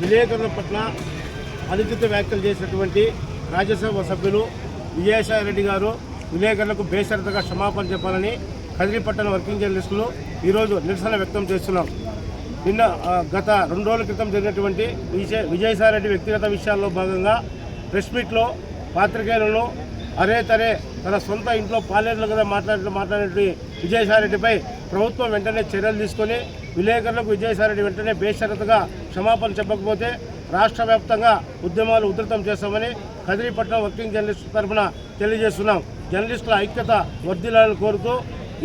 విలేకరుల పట్ల అనుచిత వ్యాఖ్యలు చేసినటువంటి రాజ్యసభ సభ్యులు విజయసాయి రెడ్డి గారు విలేకరులకు బేషరతగా క్షమాపణ చెప్పాలని కదిరిపట్టణ వర్కింగ్ జర్నలిస్టులు ఈరోజు నిరసన వ్యక్తం చేస్తున్నాం. నిన్న గత రెండు రోజుల క్రితం జరిగినటువంటి విజయ విజయసాయి రెడ్డి వ్యక్తిగత విషయాల్లో భాగంగా ప్రెస్ మీట్లో పాత్రికేయులను అరే తరే తన సొంత ఇంట్లో పాలేరులు కదా మాట్లాడి మాట్లాడినటువంటి విజయసాయి రెడ్డిపై ప్రభుత్వం వెంటనే చర్యలు తీసుకొని విలేకరులకు విజయసాయిరెడ్డి వెంటనే బేషరతుగా క్షమాపణ చెప్పకపోతే రాష్ట్ర వ్యాప్తంగా ఉద్యమాలు ఉధృతం చేస్తామని కదిరిపట్నం వర్కింగ్ జర్నలిస్ట్ తరఫున తెలియజేస్తున్నాం. జర్నలిస్టుల ఐక్యత వర్ధిల్లాలని కోరుతూ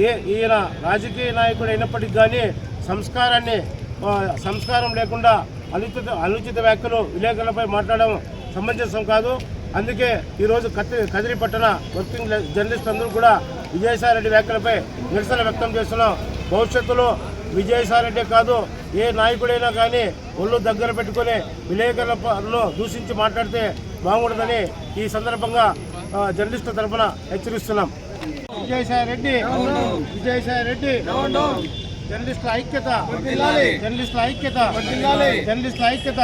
ఏ ఈయన రాజకీయ నాయకుడు అయినప్పటికీ కానీ సంస్కారాన్ని సంస్కారం లేకుండా అనుచిత అనుచిత వ్యాఖ్యలు విలేకరులపై మాట్లాడడం సమంజసం కాదు. అందుకే ఈరోజు కత్తి కదిరి పట్టణ వర్కింగ్ జర్నలిస్ట్ అందరూ కూడా విజయసాయి రెడ్డి వ్యాఖ్యలపై నిరసన వ్యక్తం చేస్తున్నాం. భవిష్యత్తులో విజయసాయి రెడ్డి కాదు ఏ నాయకుడైనా కానీ ఒళ్ళు దగ్గర పెట్టుకుని విలేకరులను దూషించి మాట్లాడితే బాగుండదని ఈ సందర్భంగా జర్నలిస్టుల తరఫున హెచ్చరిస్తున్నాం. విజయసాయి రెడ్డి విజయసాయి రెడ్డి జర్నలిస్టుల ఐక్యత జర్నలిస్టుల ఐక్యత జర్నలిస్టుల ఐక్యత.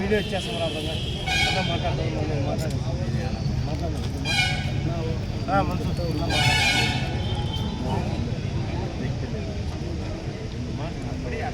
వీడియో ఇచ్చేస్తాం మనసు